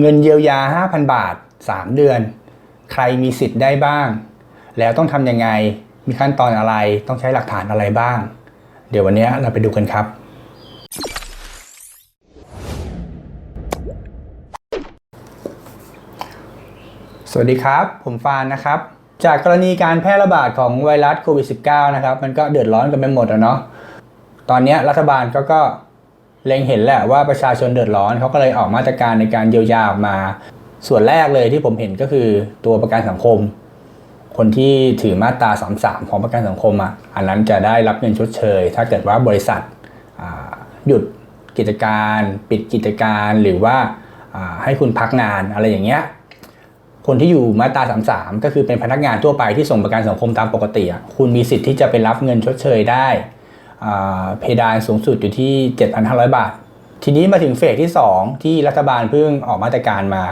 เงินเยียวยา 5,000 บาท 3 เดือน ใครมีสิทธิ์ได้บ้าง แล้วต้องทำยังไง มีขั้นตอนอะไรต้องใช้หลักฐานอะไรบ้าง เดี๋ยววันนี้เราไปดูกันครับ สวัสดีครับ ผมฟานนะครับ จากกรณีการแพร่ระบาดของไวรัสโควิด -19 นะครับ มันก็เดือดร้อนกันไปหมดอะเนาะตอนนี้รัฐบาลก็ก็ เล็งเห็นแหละว่าประชาชนเดือดร้อนเขาก็เลยออกมาตรการในการเยียวยาออกมา ส่วนแรกเลยที่ผมเห็นก็คือตัวประกันสังคม คนที่ถือมาตรา33ของประกันสังคมอะอันนั้นจะได้รับเงินชดเชย ถ้าเกิดว่าบริษัทหยุดกิจการปิดกิจการหรือว่าให้คุณพักงานอะไรอย่างเงี้ยคนที่อยู่มาตรา33 ก็คือเป็นพนักงานทั่วไปที่ส่งประกันสังคมตามปกติอะคุณมีสิทธิ์ที่จะไปรับเงินชดเชยได้ เพดานสูงสุดอยู่ที่ 7,500 บาท ทีนี้มาถึงเฟสที่ 2 ที่รัฐบาลเพิ่งออกมาตรการมา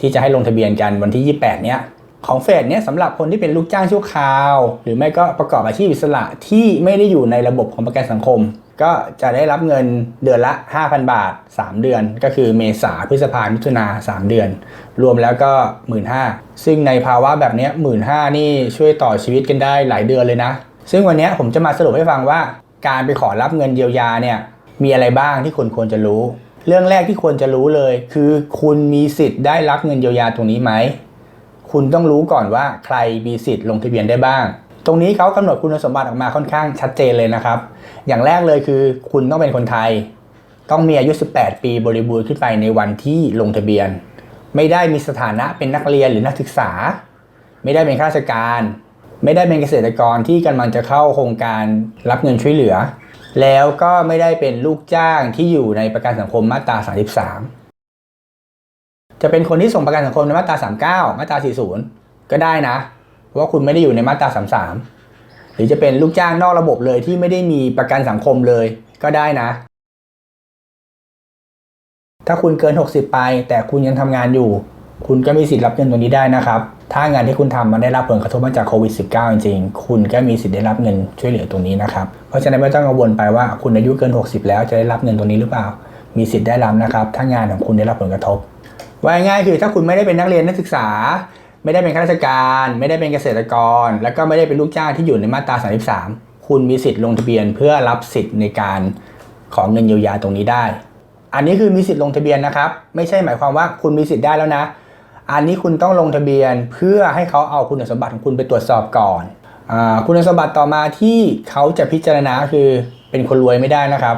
ที่จะให้ลงทะเบียนกันวันที่ 28 เนี้ยของเฟสเนี้ยสำหรับคนที่เป็นลูกจ้างชั่วคราว หรือไม่ก็ประกอบอาชีพอิสระที่ไม่ได้อยู่ในระบบของประกันสังคม ก็จะได้รับเงินเดือนละ 5,000 บาท 3 เดือน ก็คือเมษาพฤษภามิถุนา3 เดือน รวมแล้วก็ 1 5ื่นซึ่งในภาวะแบบนี้หมื่นห้านี่ช่วยต่อชีวิตกันได้หลายเดือนเลยนะ ซึ่งวันนี้ผมจะมาสรุปให้ฟังว่า การไปขอรับเงินเยียวยาเนี่ยมีอะไรบ้างที่คุณควรจะรู้ เรื่องแรกที่ควรจะรู้เลย คือคุณมีสิทธิ์ได้รับเงินเยียวยาตรงนี้ไหมคุณต้องรู้ก่อนว่าใครมีสิทธิ์ลงทะเบียนได้บ้าง ตรงนี้เขากำหนดคุณสมบัติออกมาค่อนข้างชัดเจนเลยนะครับ อย่างแรกเลยคือคุณต้องเป็นคนไทย ต้องมีอายุ 18 ปีบริบูรณ์ขึ้นไปในวันที่ลงทะเบียน ไม่ได้มีสถานะเป็นนักเรียนหรือนักศึกษา ไม่ได้เป็นข้าราชการ ไม่ได้เป็นเกษตรกรที่กำลังจะเข้าโครงการรับเงินช่วยเหลือ แล้วก็ไม่ได้เป็นลูกจ้างที่อยู่ในประกันสังคมมาตรา 33 จะเป็นคนที่ส่งประกันสังคมในมาตรา 39 มาตรา 40 ก็ได้นะ เพราะว่าคุณไม่ได้อยู่ในมาตรา 33 หรือจะเป็นลูกจ้างนอกระบบเลยที่ไม่ได้มีประกันสังคมเลยก็ได้นะ ถ้าคุณเกิน 60 ไป แต่คุณยังทำงานอยู่ คุณก็มีสิทธิ์รับเงินตรงนี้ได้นะครับ ถ้างานที่คุณทำมันได้รับผลกระทบมาจากโควิด -19 จริงๆ คุณก็มีสิทธิ์ได้รับเงินช่วยเหลือตรงนี้นะครับ เพราะฉะนั้นไม่ต้องกังวลไปว่าคุณอายุเกิน 60 แล้วจะได้รับเงินตรงนี้หรือเปล่า มีสิทธิ์ได้รับนะครับ ถ้างานของคุณได้รับผลกระทบ ว่าง่ายคือถ้าคุณไม่ได้เป็นนักเรียนนักศึกษา ไม่ได้เป็นข้าราชการ ไม่ได้เป็นเกษตรกร แล้วก็ไม่ได้เป็นลูกจ้างที่อยู่ในมาตรา 33 คุณมีสิทธิ์ลงทะเบียนเพื่อรับสิทธิ์ในการของเงินเยียวยาตรงนี้ได้ อันนี้คือมีสิทธิ์ลงทะเบียนนะครับ ไม่ใช่หมายความว่าคุณมีสิทธิ์ได้แล้วนะ อันนี้คุณต้องลงทะเบียนเพื่อให้เขาเอาคุณสมบัติของคุณไปตรวจสอบก่อนอคุณสมบัติต่อมาที่เขาจะพิจารณาคือเป็นคนรวยไม่ได้นะครับ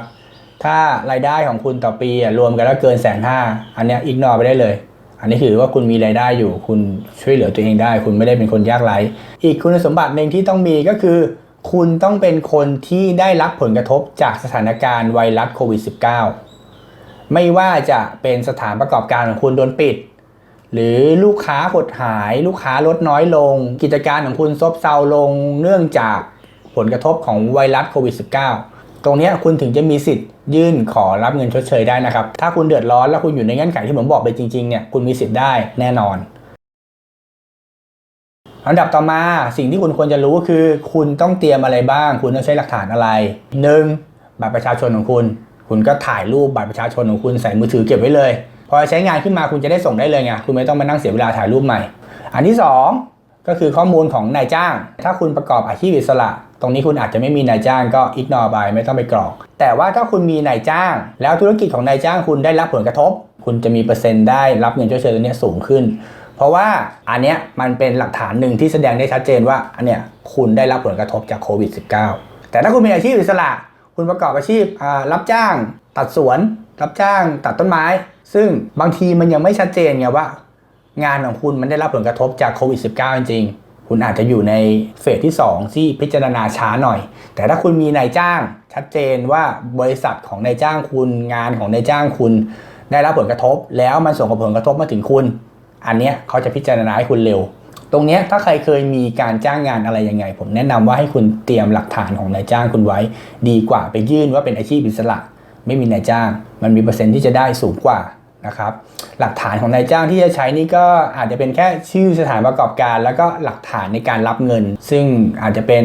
ถ้ารายได้ของคุณต่อปีรวมกันแล้วเกินแสนห้าอันนี้อิกนอไปได้เลย อันนี้คือว่าคุณมีรายได้อยู่ คุณช่วยเหลือตัวเองได้ คุณไม่ได้เป็นคนยากไร้อีกคุณสมบัติหนึ่งที่ต้องมีก็คือ คุณต้องเป็นคนที่ได้รับผลกระทบจากสถานการณ์ไวรัสโควิด -19 ไม่ว่าจะเป็นสถานประกอบการของคุณโดนปิด หรือลูกค้าหดหาย ลูกค้าลดน้อยลง กิจการของคุณซบเซาลงเนื่องจากผลกระทบของไวรัสโควิด -19 ตรงนี้คุณถึงจะมีสิทธิ์ยื่นขอรับเงินชดเชยได้นะครับ ถ้าคุณเดือดร้อนแล้วคุณอยู่ในเงื่อนไขที่ผมบอกไปจริงๆเนี่ยคุณมีสิทธิ์ได้แน่นอนอันดับต่อมาสิ่งที่คุณควรจะรู้ก็คือ คุณต้องเตรียมอะไรบ้าง คุณต้องใช้หลักฐานอะไร 1. บัตรประชาชนของคุณ คุณก็ถ่ายรูปบัตรประชาชนของคุณใส่มือถือเก็บไว้เลย พอใช้งานขึ้นมาคุณจะได้ส่งได้เลยไงคุณไม่ต้องมานั่งเสียเวลาถ่ายรูปใหม่ อันที่ 2 ก็คือข้อมูลของนายจ้าง ถ้าคุณประกอบอาชีพอิสระ ตรงนี้คุณอาจจะไม่มีนายจ้างก็อิกนอไปไม่ต้องไปกรอก แต่ว่าถ้าคุณมีนายจ้าง แล้วธุรกิจของนายจ้างคุณได้รับผลกระทบ คุณจะมีเปอร์เซ็นต์ได้รับเงินชดเชยตัวนี้สูงขึ้น เพราะว่าอันเนี้ยมันเป็นหลักฐานหนึ่งที่แสดงได้ชัดเจนว่าอันเนี้ยคุณได้รับผลกระทบจากโควิด -19 แต่ถ้าคุณมีอาชีพอิสระ คุณประกอบอาชีพรับจ้าง ตัดสวน รับจ้างตัดต้นไม้ ซึ่งบางทีมันยังไม่ชัดเจนไงว่า งานของคุณมันได้รับผลกระทบจากโควิด -19 จริงๆ คุณอาจจะอยู่ในเฟสที่ 2 ที่พิจารณาช้าหน่อย แต่ถ้าคุณมีนายจ้างชัดเจนว่าบริษัทของนายจ้างคุณ งานของนายจ้างคุณ ได้รับผลกระทบ แล้วมันส่งผลกระทบมาถึงคุณ อันเนี้ยเขาจะพิจารณาให้คุณเร็วตรงเนี้ยถ้าใครเคยมีการจ้างงานอะไรยังไง ผมแนะนำว่าให้คุณเตรียมหลักฐานของนายจ้างคุณไว้ ดีกว่าไปยื่นว่าเป็นอาชีพอิสระ ไม่มีนายจ้าง มันมีเปอร์เซ็นต์ที่จะได้สูงกว่านะครับหลักฐานของนายจ้างที่จะใช้นี่ก็อาจจะเป็นแค่ชื่อสถานประกอบการ แล้วก็หลักฐานในการรับเงิน ซึ่งอาจจะเป็น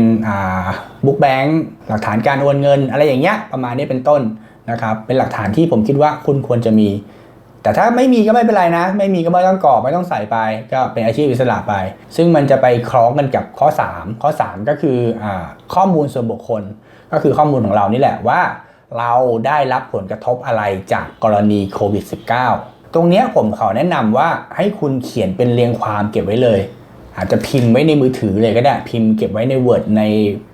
บุ๊กแบงค์หลักฐานการโอนเงิน อะไรอย่างเงี้ยประมาณนี้เป็นต้นนะครับเป็นหลักฐานที่ผมคิดว่าคุณควรจะมี แต่ถ้าไม่มีก็ไม่เป็นไรนะ ไม่มีก็ไม่ต้องกรอกไม่ต้องใส่ไป ก็เป็นอาชีพอิสระไป ซึ่งมันจะไปคล้องกันกับข้อ 3 ข้อ 3 ก็คืออาข้อมูลส่วนบุคคล ก็คือข้อมูลของเรานี่แหละว่า เราได้รับผลกระทบอะไรจากกรณีโควิด -19 ตรงเนี้ยผมขอแนะนำว่าให้คุณเขียนเป็นเรียงความเก็บไว้เลย อาจจะพิมพ์ไว้ในมือถือเลยก็ได้ พิมพ์เก็บไว้ใน Word ใน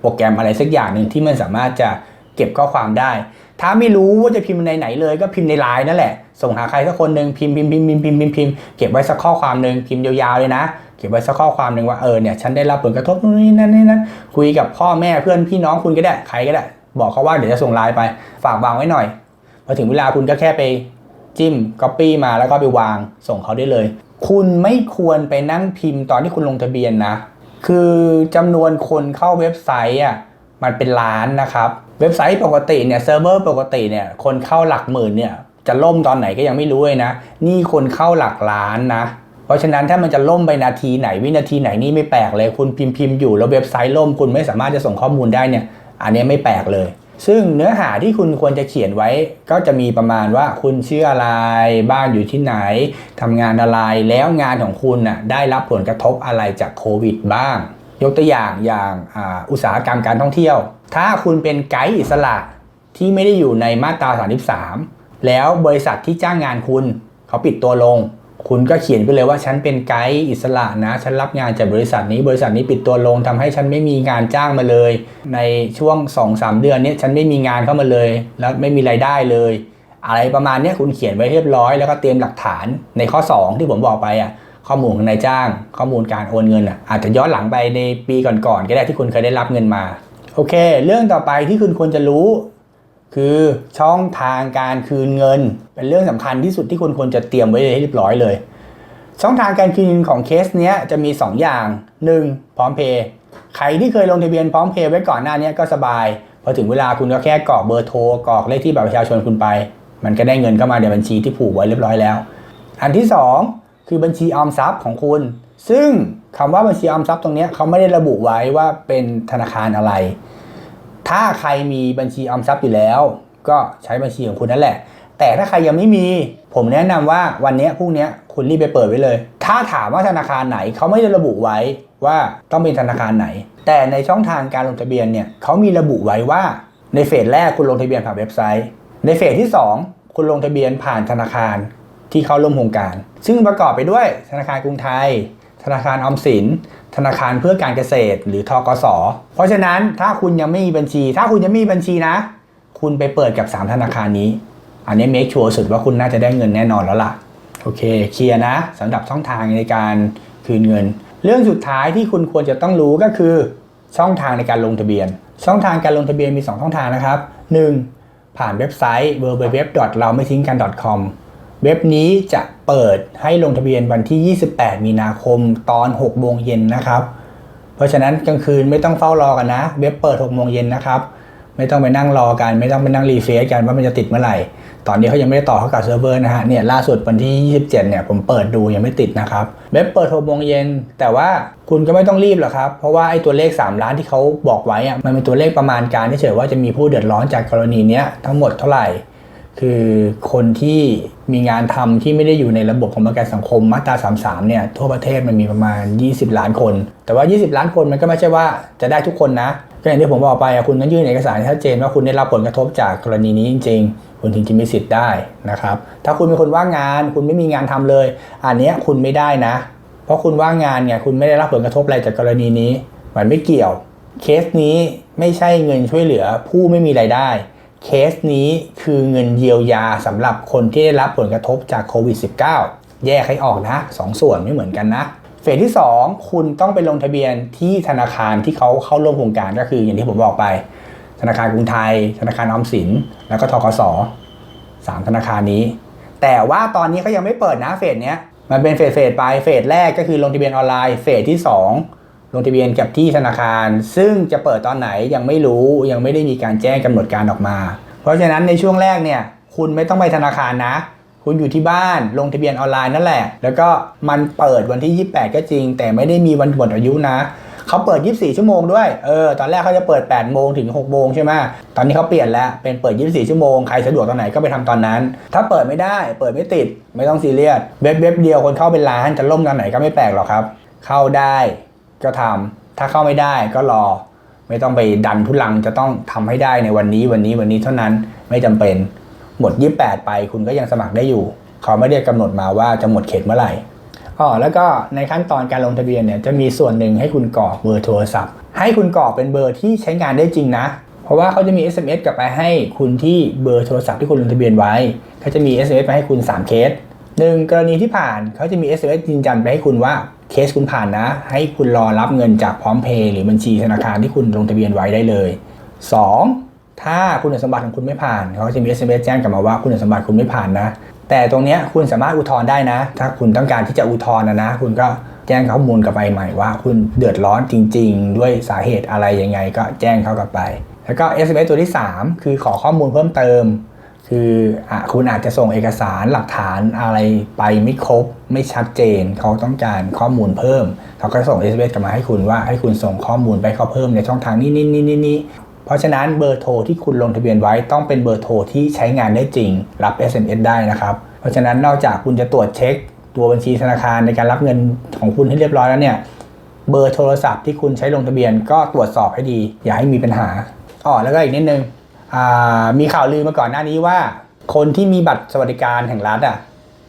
โปรแกรมอะไรสักอย่างหนึ่งที่มันสามารถจะเก็บข้อความได้ ถ้าไม่รู้ว่าจะพิมพ์ในไหนเลย ก็พิมพ์ในไลน์นั่นแหละ ส่งหาใครสักคนหนึ่งพิมพ์พิมพ์พิมพ์พิมพ์พิมพ์พิมพ์พิมพ์เก็บไว้สักข้อความหนึ่งพิมพ์ยาวๆเลยนะเก็บไว้สักข้อความหนึ่งว่าเออเนี่ยฉันได้รับผลกระทบนู่นนี่นั่นนี่นั่นคุยกับพ่อแม่เพื่อนพี่น้องคุณก็ได้ใครก็ได้ บอกเขาว่าเดี๋ยวจะส่งไลน์ไป ฝากวางไว้หน่อยพอถึงเวลาคุณก็แค่ไปจิ้ม Copy มาแล้วก็ไปวางส่งเขาได้เลย คุณไม่ควรไปนั่งพิมพ์ตอนที่คุณลงทะเบียนนะ คือจำนวนคนเข้าเว็บไซต์อะมันเป็นล้านนะครับ เว็บไซต์ปกติเนี่ยเซิร์ฟเวอร์ปกติเนี่ยคนเข้าหลักหมื่นเนี่ยจะล่มตอนไหนก็ยังไม่รู้เลยนะ นี่คนเข้าหลักล้านนะ เพราะฉะนั้นถ้ามันจะล่มไปนาทีไหนวินาทีไหนนี่ไม่แปลกเลย คุณพิมพ์พิมพ์อยู่แล้วเว็บไซต์ล่มคุณไม่สามารถจะส่งข้อมูลได้เนี่ย อันนี้ไม่แปลกเลย ซึ่งเนื้อหาที่คุณควรจะเขียนไว้ ก็จะมีประมาณว่าคุณชื่ออะไร บ้านอยู่ที่ไหนทำงานอะไร แล้วงานของคุณน่ะได้รับผลกระทบอะไรจากโควิดบ้าง ยกตัวอย่างอย่างอาอุตสาหกรรมการท่องเที่ยว ถ้าคุณเป็นไกด์อิสระที่ไม่ได้อยู่ในมาตรา 33 แล้วบริษัทที่จ้างงานคุณ เขาปิดตัวลง คุณก็เขียนไปเลยว่าฉันเป็นไกด์อิสระนะ ฉันรับงานจากบริษัทนี้ บริษัทนี้ปิดตัวลงทำให้ฉันไม่มีงานจ้างมาเลย ในช่วง 2-3 เดือนนี้ฉันไม่มีงานเข้ามาเลย แล้วไม่มีรายได้เลย อะไรประมาณนี้คุณเขียนไว้เรียบร้อย แล้วก็เตรียมหลักฐานในข้อ 2 ที่ผมบอกไปอะข้อมูลของนายจ้าง ข้อมูลการโอนเงินอะอาจจะย้อนหลังไปในปีก่อนๆก็ได้ที่คุณเคยได้รับเงินมาโอเค เรื่องต่อไปที่คุณควรจะรู้ คือช่องทางการคืนเงิน เป็นเรื่องสำคัญที่สุดที่คุณควรจะเตรียมไว้ให้เรียบร้อยเลย ช่องทางการคืนเงินของเคสเนี้ยจะมี 2 อย่าง 1. พร้อมเพย์ใครที่เคยลงทะเบียนพร้อมเพย์ไว้ก่อนหน้านี้ก็สบาย พอถึงเวลาคุณก็แค่กรอกเบอร์โทรกรอกเลขที่บัตรประชาชนคุณไป มันก็ได้เงินเข้ามาในบัญชีที่ผูกไว้เรียบร้อยแล้ว อันที่ 2 คือบัญชีออมทรัพย์ของคุณ ซึ่งคำว่าบัญชีออมทรัพย์ตรงเนี้ยเขาไม่ได้ระบุไว้ว่าเป็นธนาคารอะไร ถ้าใครมีบัญชีออมทรัพย์อยู่แล้ว ก็ใช้บัญชีของคุณนั่นแหละ แต่ถ้าใครยังไม่มี ผมแนะนำว่าวันนี้พรุ่งนี้คุณรีบไปเปิดไว้เลย ถ้าถามว่าธนาคารไหนเขาไม่ได้ระบุไว้ว่าต้องเป็นธนาคารไหน แต่ในช่องทางการลงทะเบียนเนี่ยเขามีระบุไว้ว่าในเฟสแรกคุณลงทะเบียนผ่านเว็บไซต์ ในเฟสที่ 2 คุณลงทะเบียนผ่านธนาคารที่เข้าร่วมโครงการ ซึ่งประกอบไปด้วยธนาคารกรุงไทย ธนาคารออมสิน ธนาคารเพื่อการเกษตรหรือทกส เพราะฉะนั้นถ้าคุณยังไม่มีบัญชี ถ้าคุณยังไม่มีบัญชีนะ คุณไปเปิดกับ 3 ธนาคารนี้ อันนี้ make sure สุดว่าคุณน่าจะได้เงินแน่นอนแล้วล่ะ โอเค เคลียร์นะสำหรับช่องทางในการคืนเงิน เรื่องสุดท้ายที่คุณควรจะต้องรู้ก็คือ ช่องทางในการลงทะเบียน ช่องทางการลงทะเบียนมี 2 ช่องทางนะครับ 1. ผ่านเว็บไซต์ www เราไม่ทิ้งกัน .com เว็บนี้จะ เปิดให้ลงทะเบียนวันที่ 28 มีนาคมตอน 6 โมงเย็นนะครับ เพราะฉะนั้นกลางคืนไม่ต้องเฝ้ารอกันนะ เว็บเปิด 6 โมงเย็นนะครับ ไม่ต้องไปนั่งรอกัน ไม่ต้องไปนั่งรีเฟรชกันว่ามันจะติดเมื่อไหร่ ตอนนี้เขายังไม่ได้ต่อเข้ากับเซิร์ฟเวอร์นะฮะ เนี่ยล่าสุดวันที่ 27 เนี่ยผมเปิดดูยังไม่ติดนะครับ เว็บเปิด 6 โมงเย็น แต่ว่าคุณก็ไม่ต้องรีบหรอกครับ เพราะว่าไอ้ตัวเลข 3 ล้านที่เขาบอกไว้อะมันเป็นตัวเลขประมาณการเฉยว่าจะมีผู้เดือดร้อนจากกรณีเนี้ยทั้งหมดเท่าไหร่ คือคนที่มีงานทำที่ไม่ได้อยู่ในระบบของประกันสังคมมาตรา33เนี่ยทั่วประเทศมันมีประมาณ 20 ล้านคน แต่ว่า 20 ล้านคนมันก็ไม่ใช่ว่าจะได้ทุกคนนะก็อย่างที่ผมบอกไปอะคุณต้องยื่นเอกสารชัดเจนว่าคุณได้รับผลกระทบจากกรณีนี้จริง ๆ คุณถึงจะมีสิทธิ์ได้นะครับ ถ้าคุณเป็นคนว่างงาน คุณไม่มีงานทำเลย อันนี้คุณไม่ได้นะ เพราะคุณว่างงานไงคุณไม่ได้รับผลกระทบอะไรจากกรณีนี้ มันไม่เกี่ยว เคสนี้ไม่ใช่เงินช่วยเหลือผู้ไม่มีรายได้ เคสนี้คือเงินเยียวยาสำหรับคนที่ได้รับผลกระทบจากโควิด -19 แยกให้ออกนะสองส่วนไม่เหมือนกันนะ เฟสที่ 2 คุณต้องไปลงทะเบียนที่ธนาคารที่เขาเข้าร่วมโครงการก็คืออย่างที่ผมบอกไป ธนาคารกรุงไทย ธนาคารออมสิน แล้วก็ทกสสามธนาคารนี้ แต่ว่าตอนนี้เขายังไม่เปิดนะเฟสเนี้ยมันเป็นเฟสเฟสไปเฟสแรกก็คือลงทะเบียนออนไลน์เฟสที่ 2 ลงทะเบียนกับที่ธนาคาร ซึ่งจะเปิดตอนไหนยังไม่รู้ยังไม่ได้มีการแจ้งกำหนดการออกมา เพราะฉะนั้นในช่วงแรกเนี่ยคุณไม่ต้องไปธนาคารนะ คุณอยู่ที่บ้านลงทะเบียนออนไลน์นั่นแหละ แล้วก็มันเปิดวันที่ 28 ก็จริง แต่ไม่ได้มีวันหมดอายุนะเขาเปิด 24 ชั่วโมงด้วย เออ ตอนแรกเขาจะเปิด 8 โมงถึง 6 โมงใช่ไหม ตอนนี้เขาเปลี่ยนแล้ว เป็นเปิด 24 ชั่วโมง ใครสะดวกตอนไหนก็ไปทำตอนนั้น ถ้าเปิดไม่ได้ เปิดไม่ติด ไม่ต้องซีเรียส เว็บเว็บเดียวคนเข้าเป็นล้าน จะล่มตอนไหนก็ไม่แปลกหรอกครับ เข้าได้ ก็ทำถ้าเข้าไม่ได้ก็รอ ไม่ต้องไปดันทุลังจะต้องทำให้ได้ในวันนี้วันนี้วันนี้เท่านั้นไม่จำเป็นหมด 28 ไปคุณก็ยังสมัครได้อยู่ เขาไม่ได้กำหนดมาว่าจะหมดเขตเมื่อไหร่อ๋อแล้วก็ในขั้นตอนการลงทะเบียนเนี่ยจะมีส่วนหนึ่งให้คุณกรอกเบอร์โทรศัพท์ ให้คุณกรอกเป็นเบอร์ที่ใช้งานได้จริงนะ เพราะว่าเขาจะมี SMS กลับไปให้คุณที่เบอร์โทรศัพท์ที่คุณลงทะเบียนไว้เขาจะมี SMS ไปให้คุณ 3 เคส หนึ่งกรณีที่ผ่านเขาจะมี SMS ยืนยันไปให้คุณว่าเคสคุณผ่านนะ ให้คุณรอรับเงินจากพร้อมเพย์หรือบัญชีธนาคารที่คุณลงทะเบียนไว้ได้เลย 2. ถ้าคุณสมบัติของคุณไม่ผ่าน เขาจะมี SMS แจ้งกลับมาว่าคุณสมบัติคุณไม่ผ่านนะ แต่ตรงนี้คุณสามารถอุทธรณ์ได้นะ ถ้าคุณต้องการที่จะอุทธรณ์นะนะ คุณก็แจ้งข้อมูลกลับไปใหม่ว่า คุณเดือดร้อนจริง ๆ ด้วยสาเหตุอะไรยังไง ก็แจ้งเขากลับไป แล้วก็ SMS ตัวที่ 3 คือขอข้อมูลเพิ่มเติม คืออคุณอาจจะส่งเอกสารหลักฐานอะไรไปไม่ครบไม่ชัดเจน เขาต้องการข้อมูลเพิ่ม เขาก็ส่ง SMS กลับมาให้คุณว่าให้คุณส่งข้อมูลไปเขาเพิ่มในช่องทางนี้นี้นี้นี้นี้เพราะฉะนั้นเบอร์โทรที่คุณลงทะเบียนไว้ต้องเป็นเบอร์โทรที่ใช้งานได้จริง รับ SMS ได้นะครับ เพราะฉะนั้นนอกจากคุณจะตรวจเช็ค ตัวบัญชีธนาคารในการรับเงินของคุณให้เรียบร้อยแล้วเนี่ยเบอร์โทรศัพท์ที่คุณใช้ลงทะเบียนก็ตรวจสอบให้ดี อย่าให้มีปัญหาอ๋อแล้วก็อีกนิดนึง มีข่าวลือมาก่อนหน้านี้ว่า คนที่มีบัตรสวัสดิการแห่งรัฐอะ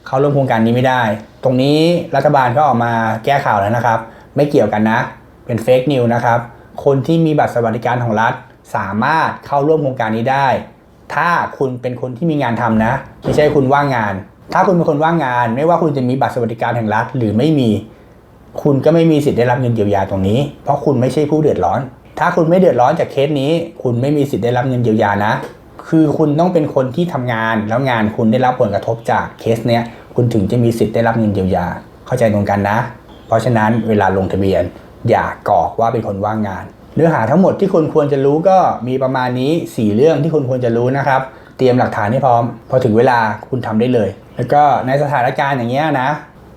เขาร่วมโครงการนี้ไม่ได้ ตรงนี้รัฐบาลก็ออกมาแก้ข่าวแล้วนะครับ ไม่เกี่ยวกันนะ เป็นเฟกนิวนะครับ คนที่มีบัตรสวัสดิการของรัฐ สามารถเข้าร่วมโครงการนี้ได้ ถ้าคุณเป็นคนที่มีงานทำนะ ไม่ใช่คุณว่างงาน ถ้าคุณเป็นคนว่างงาน ไม่ว่าคุณจะมีบัตรสวัสดิการแห่งรัฐหรือไม่มี คุณก็ไม่มีสิทธิ์ได้รับเงินเยียวยาตรงนี้ เพราะคุณไม่ใช่ผู้เดือดร้อน ถ้าคุณไม่เดือดร้อนจากเคสนี้ คุณไม่มีสิทธิ์ได้รับเงินเยียวยานะ คือคุณต้องเป็นคนที่ทำงานแล้วงานคุณได้รับผลกระทบจากเคสเนี้ยคุณถึงจะมีสิทธิ์ได้รับเงินเยียวยา เข้าใจตรงกันนะ เพราะฉะนั้นเวลาลงทะเบียน อย่ากรอกว่าเป็นคนว่างงาน เนื้อหาทั้งหมดที่คุณควรจะรู้ก็มีประมาณนี้ 4 เรื่องที่คุณควรจะรู้นะครับ เตรียมหลักฐานให้พร้อม พอถึงเวลาคุณทำได้เลย แล้วก็ในสถานการณ์อย่างเงี้ยนะ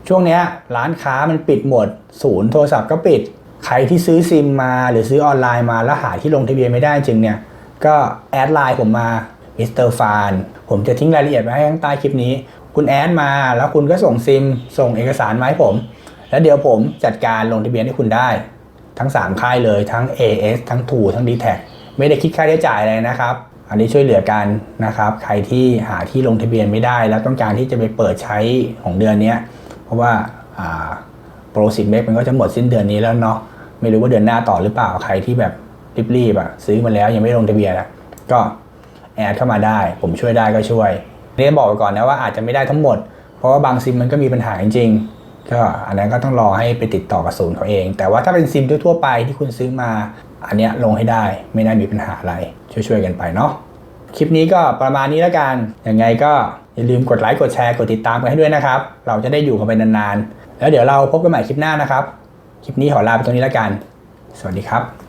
ช่วงเนี้ยร้านค้ามันปิดหมด ศูนย์โทรศัพท์ก็ปิด ใครที่ซื้อซิมมาหรือซื้อออนไลน์มาแล้วหาที่ลงทะเบียนไม่ได้จริงเนี่ย ก็แอดไลน์ผมมามิสเตอร์ฟานผมจะทิ้งรายละเอียดไว้ให้ข้างใต้คลิปนี้ คุณแอดมาแล้วคุณก็ส่งซิม ส่งเอกสารมาให้ผม แล้วเดี๋ยวผมจัดการลงทะเบียนให้คุณได้ ทั้ง 3 ค่ายเลยทั้ง AS ทั้ง t ูทั้ง d t แทไม่ได้คิดค่าใช้จ่ายอะไรนะครับ อันนี้ช่วยเหลือกันนะครับ ใครที่หาที่ลงทะเบียนไม่ได้ แล้วต้องการที่จะไปเปิดใช้ของเดือนนี้เพราะว่าโปรสิบเมกมันก็จะหมดสิ้นเดือนนี้แล้วเนาะ ไม่รู้ว่าเดือนหน้าต่อหรือเปล่าใครที่แบบรีบๆอะซื้อมาแล้วยังไม่ลงทะเบียนอะก็แอดเข้ามาได้ ผมช่วยได้ก็ช่วยเรียนบอกไปก่อนนะว่าอาจจะไม่ได้ทั้งหมด เพราะว่าบางซิมมันก็มีปัญหาจริงๆก็อันนั้นก็ต้องรอให้ไปติดต่อกับศูนย์เขาเอง แต่ว่าถ้าเป็นซิมทั่วๆไปที่คุณซื้อมา อันเนี้ยลงให้ได้ไม่น่ามีปัญหาอะไรช่วยๆกันไปเนาะคลิปนี้ก็ประมาณนี้แล้วกันยังไงก็อย่าลืมกดไลค์กดแชร์กดติดตามกันให้ด้วยนะครับ เราจะได้อยู่กันไปนานๆ แล้วเดี๋ยวเราพบกันใหม่คลิปหน้านะครับ คลิปนี้ขอลาไปตรงนี้แล้วกัน สวัสดีครับ